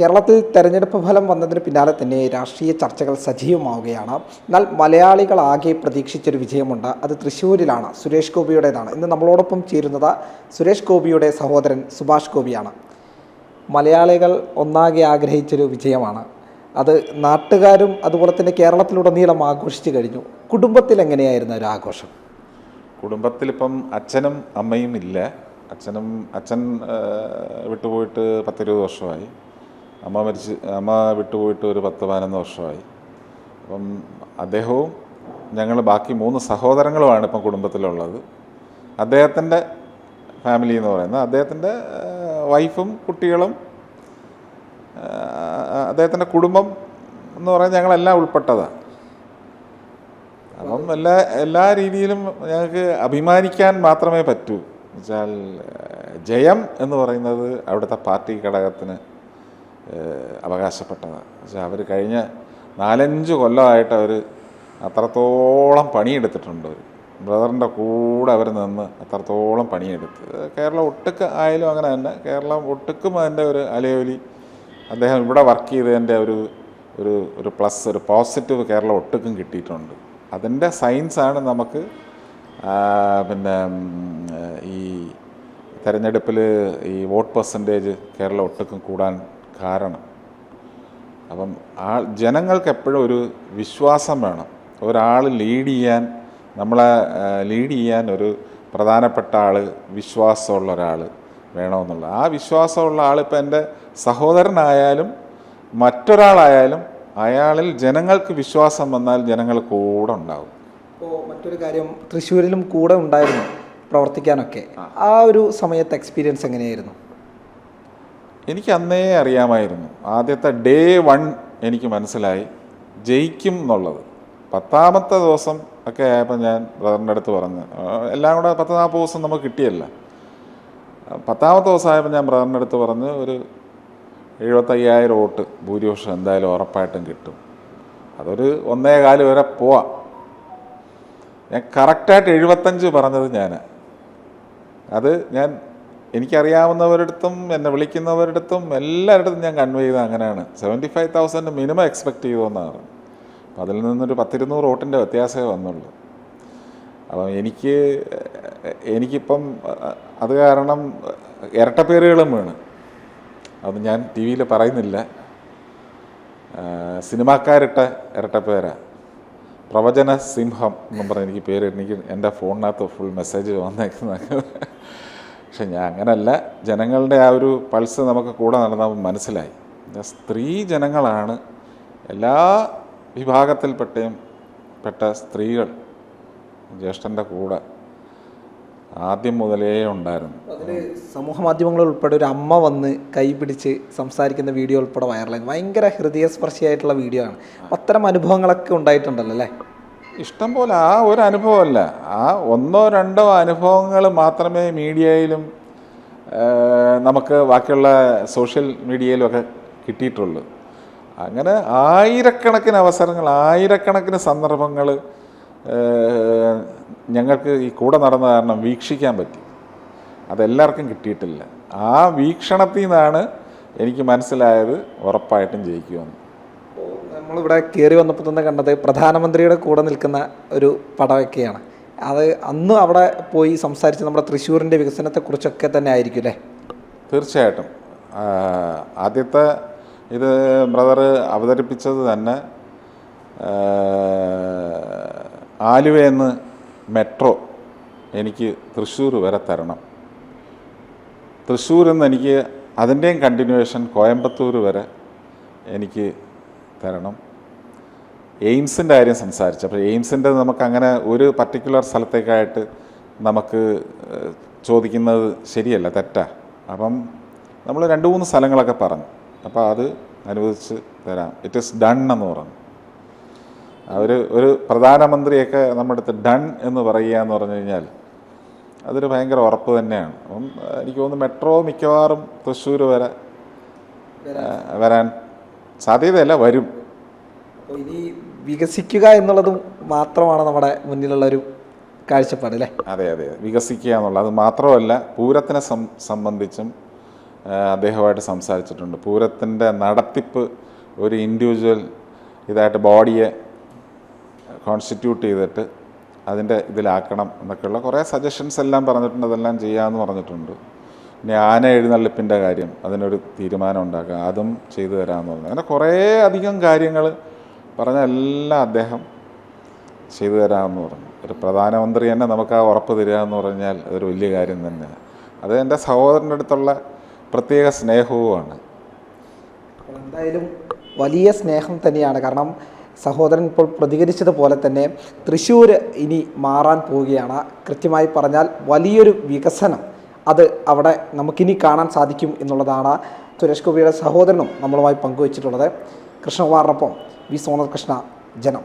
കേരളത്തിൽ തെരഞ്ഞെടുപ്പ് ഫലം വന്നതിന് പിന്നാലെ തന്നെ രാഷ്ട്രീയ ചർച്ചകൾ സജീവമാവുകയാണ്. എന്നാൽ മലയാളികളാകെ പ്രതീക്ഷിച്ചൊരു വിജയമുണ്ട്. അത് തൃശ്ശൂരിലാണ്. സുരേഷ് ഗോപിയുടേതാണ്. ഇന്ന് നമ്മളോടൊപ്പം ചേരുന്നത് സുരേഷ് ഗോപിയുടെ സഹോദരൻ സുഭാഷ് ഗോപിയാണ്. മലയാളികൾ ഒന്നാകെ ആഗ്രഹിച്ചൊരു വിജയമാണ്. അത് നാട്ടുകാരും അതുപോലെ തന്നെ കേരളത്തിലുടനീളം ആഘോഷിച്ചു കഴിഞ്ഞു. കുടുംബത്തിൽ എങ്ങനെയായിരുന്നു ഒരു ആഘോഷം? കുടുംബത്തിലിപ്പം അച്ഛനും അമ്മയും ഇല്ല. അച്ഛനും അച്ഛൻ വിട്ടുപോയിട്ട് പത്തിരുപത് വർഷമായി. അമ്മ മരിച്ച് അമ്മ വിട്ടുപോയിട്ട് ഒരു പത്ത് പതിനൊന്ന് വർഷമായി. അപ്പം അദ്ദേഹവും ഞങ്ങൾ ബാക്കി മൂന്ന് സഹോദരങ്ങളുമാണ് ഇപ്പം കുടുംബത്തിലുള്ളത്. അദ്ദേഹത്തിന്റെ ഫാമിലി എന്ന് പറയുന്നത് അദ്ദേഹത്തിന്റെ വൈഫും കുട്ടികളും അദ്ദേഹത്തിന്റെ കുടുംബം എന്ന് പറയുന്നത് ഞങ്ങളെല്ലാം ഉൾപ്പെട്ടതാണ്. അപ്പം എല്ലാ എല്ലാ രീതിയിലും ഞങ്ങൾക്ക് അഭിമാനിക്കാൻ മാത്രമേ പറ്റൂ. എന്നുവെച്ചാൽ ജയം എന്ന് പറയുന്നത് അവിടുത്തെ പാർട്ടി ഘടകത്തിന് ഏഹ്, പക്ഷേ അവർ കഴിഞ്ഞ നാലഞ്ച് കൊല്ലമായിട്ട് അവർ അത്രത്തോളം പണിയെടുത്തിട്ടുണ്ട്. അവർ ബ്രദറിന്റെ കൂടെ അവർ നിന്ന് അത്രത്തോളം പണിയെടുത്ത്. കേരളം ഒട്ടുക്ക് ആയാലും അങ്ങനെ തന്നെ. കേരളം ഒട്ടുക്കും അതിന്റെ ഒരു അലയോലി. അദ്ദേഹം ഇവിടെ വർക്ക് ചെയ്തതിന്റെ ഒരു ഒരു ഒരു പ്ലസ് ഒരു പോസിറ്റീവ് കേരളം ഒട്ടുക്കും കിട്ടിയിട്ടുണ്ട്. അതിന്റെ സയൻസാണ് നമുക്ക് പിന്നെ ഈ തെരഞ്ഞെടുപ്പിൽ ഈ വോട്ട് പെർസെന്റേജ് കേരളം ഒട്ടുക്കും കൂടാൻ കാരണം. അപ്പം ആ ജനങ്ങൾക്ക് എപ്പോഴും ഒരു വിശ്വാസം വേണം. ഒരാൾ ലീഡ് ചെയ്യാൻ നമ്മളെ ലീഡ് ചെയ്യാൻ ഒരു പ്രധാനപ്പെട്ട ആൾ വിശ്വാസമുള്ള ഒരാൾ വേണമെന്നുള്ള. ആ വിശ്വാസമുള്ള ആൾ ഇപ്പം എന്റെ സഹോദരനായാലും മറ്റൊരാളായാലും അയാളിൽ ജനങ്ങൾക്ക് വിശ്വാസം വന്നാൽ ജനങ്ങൾ കൂടെ ഉണ്ടാവും. ഇപ്പോൾ മറ്റൊരു കാര്യം തൃശ്ശൂരിലും കൂടെ ഉണ്ടായിരുന്നു പ്രവർത്തിക്കാനൊക്കെ. ആ. ഒരു സമയത്ത് എക്സ്പീരിയൻസ് എങ്ങനെയായിരുന്നു? എനിക്ക് അന്നേ അറിയാമായിരുന്നു. ആദ്യത്തെ ഡേ വൺ എനിക്ക് മനസ്സിലായി. ജയിക്കും എന്നുള്ളത്. പത്താമത്തെ ദിവസം ഒക്കെ ആയപ്പോൾ ഞാൻ ബ്രദറിന്റെ അടുത്ത് പറഞ്ഞു എല്ലാം കൂടെ പത്ത് നാൽപ്പത് ദിവസം നമുക്ക് കിട്ടിയല്ല. പത്താമത്തെ ദിവസം ആയപ്പോൾ ഞാൻ ബ്രദറിന്റെ അടുത്ത് പറഞ്ഞു ഒരു എഴുപത്തയ്യായിരം വോട്ട് ഭൂരിപക്ഷം എന്തായാലും ഉറപ്പായിട്ടും കിട്ടും. അതൊരു ഒന്നേ കാൽ വരെ പോവാം. ഞാൻ കറക്റ്റായിട്ട് എഴുപത്തഞ്ച് പറഞ്ഞത് ഞാൻ അത് ഞാൻ എനിക്കറിയാവുന്നവരടുത്തും എന്നെ വിളിക്കുന്നവരടുത്തും എല്ലാവരുടെയും ഞാൻ കൺവേ ചെയ്തത് അങ്ങനെയാണ്. Seventy five thousand minimum expect ചെയ്തുവെന്നാണ് അപ്പോൾ അതിൽ നിന്നൊരു പത്തിരുന്നൂറ് വോട്ടിന്റെ വ്യത്യാസമേ വന്നുള്ളൂ. അപ്പം എനിക്ക് എനിക്കിപ്പം അത് കാരണം ഇരട്ടപ്പേരുകളും വേണം. അത് ഞാൻ ടി വിയിൽ പറയുന്നില്ല സിനിമാക്കാരിട്ട ഇരട്ടപ്പേരാ. പ്രവചന സിംഹം എന്നും പറഞ്ഞ് എനിക്ക് പേര് എനിക്ക് എന്റെ ഫോണിനകത്ത് ഫുൾ മെസ്സേജ് വന്നേക്കുന്നത് പക്ഷെ ഞാൻ അങ്ങനല്ല. ജനങ്ങളുടെ ആ ഒരു പൾസ് നമുക്ക് കൂടെ നടന്നപ്പോൾ മനസ്സിലായി. സ്ത്രീ ജനങ്ങളാണ് എല്ലാ വിഭാഗത്തിൽപ്പെട്ടയും പെട്ട സ്ത്രീകൾ ജ്യേഷ്ഠന്റെ കൂടെ ആദ്യം മുതലേ ഉണ്ടായിരുന്നു. അതിൽ സമൂഹ മാധ്യമങ്ങളിൽ ഉൾപ്പെടെ ഒരു അമ്മ വന്ന് കൈപിടിച്ച് സംസാരിക്കുന്ന വീഡിയോ ഉൾപ്പെടെ വൈറലായി. ഭയങ്കര ഹൃദയസ്പർശിയായിട്ടുള്ള വീഡിയോ ആണ്. അത്തരം അനുഭവങ്ങളൊക്കെ ഉണ്ടായിട്ടുണ്ടല്ലോ അല്ലേ? ഇഷ്ടം പോലെ ആ ഒരു അനുഭവമല്ല. ആ ഒന്നോ രണ്ടോ അനുഭവങ്ങൾ മാത്രമേ മീഡിയയിലും നമുക്ക് ബാക്കിയുള്ള സോഷ്യൽ മീഡിയയിലും ഒക്കെ കിട്ടിയിട്ടുള്ളൂ. അങ്ങനെ ആയിരക്കണക്കിന് അവസരങ്ങൾ ആയിരക്കണക്കിന് സന്ദർഭങ്ങൾ ഞങ്ങൾക്ക് ഈ കൂടെ നടന്ന കാരണം വീക്ഷിക്കാൻ പറ്റി. അതെല്ലാവർക്കും കിട്ടിയിട്ടില്ല. ആ വീക്ഷണത്തിൽ നിന്നാണ് എനിക്ക് മനസ്സിലായത് ഉറപ്പായിട്ടും ജയിക്കുമെന്ന്. നമ്മളിവിടെ കയറി വന്നപ്പോൾ തന്നെ കണ്ടത് പ്രധാനമന്ത്രിയുടെ കൂടെ നിൽക്കുന്ന ഒരു പടമൊക്കെയാണ് അത് അന്ന് അവിടെ പോയി സംസാരിച്ച് നമ്മുടെ തൃശ്ശൂരിന്റെ വികസനത്തെക്കുറിച്ചൊക്കെ തന്നെ ആയിരിക്കും അല്ലേ? തീർച്ചയായിട്ടും. ആദ്യത്തെ ഇത് ബ്രദർ അവതരിപ്പിച്ചത് തന്നെ ആലുവയെന്ന് മെട്രോ എനിക്ക് തൃശ്ശൂർ വരെ തരണം. തൃശ്ശൂരിൽ നിന്ന് എനിക്ക് അതിന്റെയും കണ്ടിന്യൂവേഷൻ കോയമ്പത്തൂർ വരെ എനിക്ക് തരണം. എയിംസിന്റെ കാര്യം സംസാരിച്ചു. അപ്പോൾ എയിംസിന്റെ നമുക്ക് അങ്ങനെ ഒരു പർട്ടിക്കുലർ സ്ഥലത്തേക്കായിട്ട് നമുക്ക് ചോദിക്കുന്നത് ശരിയല്ല തെറ്റാ. അപ്പം നമ്മൾ രണ്ട് മൂന്ന് സ്ഥലങ്ങളൊക്കെ പറഞ്ഞു. അപ്പോൾ അത് അനുവദിച്ച് തരാം. ഇറ്റ് ഈസ് ഡൺ എന്ന് പറഞ്ഞു. അവർ ഒരു പ്രധാനമന്ത്രിയൊക്കെ നമ്മുടെ അടുത്ത് ഡൺ എന്ന് പറയുക എന്ന് പറഞ്ഞു കഴിഞ്ഞാൽ അതൊരു ഭയങ്കര ഉറപ്പ് തന്നെയാണ്. അപ്പം എനിക്ക് തോന്നുന്നു മെട്രോ മിക്കവാറും തൃശ്ശൂർ വരെ വരാൻ സാധ്യതയല്ല വരും. വികസിക്കുക എന്നുള്ളതും മാത്രമാണ് നമ്മുടെ മുന്നിലുള്ള ഒരു കാഴ്ചപ്പാട് അല്ലേ? അതെ അതെ. വികസിക്കുക എന്നുള്ളത് അത് മാത്രമല്ല പൂരത്തിനെ സംബന്ധിച്ചും അദ്ദേഹമായിട്ട് സംസാരിച്ചിട്ടുണ്ട്. പൂരത്തിന്റെ നടത്തിപ്പ് ഒരു ഇൻഡിവിജ്വൽ ഇതായിട്ട് ബോഡിയെ കോൺസ്റ്റിറ്റ്യൂട്ട് ചെയ്തിട്ട് അതിന്റെ ഇതിലാക്കണം എന്നൊക്കെയുള്ള കുറേ സജഷൻസ് എല്ലാം പറഞ്ഞിട്ടുണ്ട്. അതെല്ലാം ചെയ്യാമെന്ന് പറഞ്ഞിട്ടുണ്ട്. പിന്നെ ആന എഴുന്നള്ളിപ്പിന്റെ കാര്യം അതിനൊരു തീരുമാനം ഉണ്ടാക്കുക അതും ചെയ്തു തരാമെന്ന് പറഞ്ഞു. അങ്ങനെ കുറേ അധികം കാര്യങ്ങൾ പറഞ്ഞ എല്ലാം അദ്ദേഹം ചെയ്തു തരാമെന്ന് പറഞ്ഞു. ഒരു പ്രധാനമന്ത്രി തന്നെ നമുക്ക് ആ ഉറപ്പ് തരിക എന്ന് പറഞ്ഞാൽ അതൊരു വലിയ കാര്യം തന്നെയാണ്. അത് എന്റെ സഹോദരന്റെ അടുത്തുള്ള പ്രത്യേക സ്നേഹവുമാണ്. എന്തായാലും വലിയ സ്നേഹം തന്നെയാണ്. കാരണം സഹോദരൻ ഇപ്പോൾ പ്രതികരിച്ചതുപോലെ തന്നെ തൃശ്ശൂർ ഇനി മാറാൻ പോവുകയാണ്. കൃത്യമായി പറഞ്ഞാൽ വലിയൊരു വികസനം അത് അവിടെ നമുക്കിനി കാണാൻ സാധിക്കും എന്നുള്ളതാണ് സുരേഷ് ഗോപിയുടെ സഹോദരനും നമ്മളുമായി പങ്കുവച്ചിട്ടുള്ളത്. കൃഷ്ണകുമാറിനൊപ്പം വി സോണൽ കൃഷ്ണ ജനം.